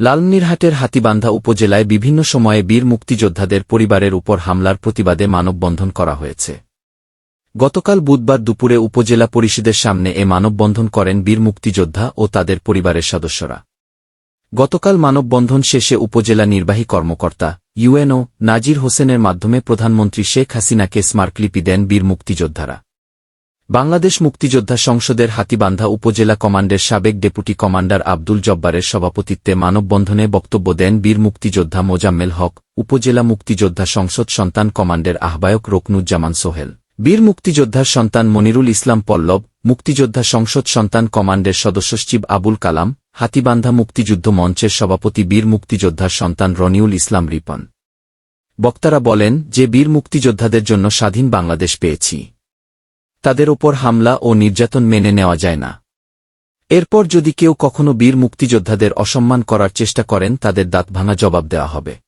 লালমনিরহাটের হাতিবান্ধা উপজেলায় বিভিন্ন সময়ে বীর মুক্তিযোদ্ধাদের পরিবারের উপর হামলার প্রতিবাদে মানববন্ধন করা হয়েছে। গতকাল বুধবার দুপুরে উপজেলা পরিষদের সামনে এ মানববন্ধন করেন বীর মুক্তিযোদ্ধা ও তাদের পরিবারের সদস্যরা। গতকাল মানববন্ধন শেষে উপজেলা নির্বাহী কর্মকর্তা, ইউএনও, নাজির হোসেনের মাধ্যমে প্রধানমন্ত্রী শেখ হাসিনাকে স্মারকলিপি দেন বীর মুক্তিযোদ্ধারা। বাংলাদেশ মুক্তিযোদ্ধা সংসদের হাতিবান্ধা উপজেলা কমান্ডের সাবেক ডেপুটি কমান্ডার আব্দুল জব্বারের সভাপতিত্বে মানববন্ধনে বক্তব্য দেন বীর মুক্তিযোদ্ধা মোজাম্মেল হক, উপজেলা মুক্তিযোদ্ধা সংসদ সন্তান কমান্ডের আহ্বায়ক রকনুজ্জামান সোহেল, বীর মুক্তিযোদ্ধার সন্তান মনিরুল ইসলাম পল্লব, মুক্তিযোদ্ধা সংসদ সন্তান কমান্ডের সদস্য সচিব আবুল কালাম, হাতিবান্ধা মুক্তিযুদ্ধ মঞ্চের সভাপতি বীর মুক্তিযোদ্ধার সন্তান রনিউল ইসলাম রিপন। বক্তারা বলেন, যে বীর মুক্তিযোদ্ধাদের জন্য স্বাধীন বাংলাদেশ পেয়েছি। তাদের ওপর হামলা ও নির্যাতন মেনে নেওয়া যায় না। এরপর যদি কেউ কখনো বীর মুক্তিযোদ্ধাদের অসম্মান করার চেষ্টা করেন, তাদের দাঁত ভাঙা জবাব দেওয়া হবে।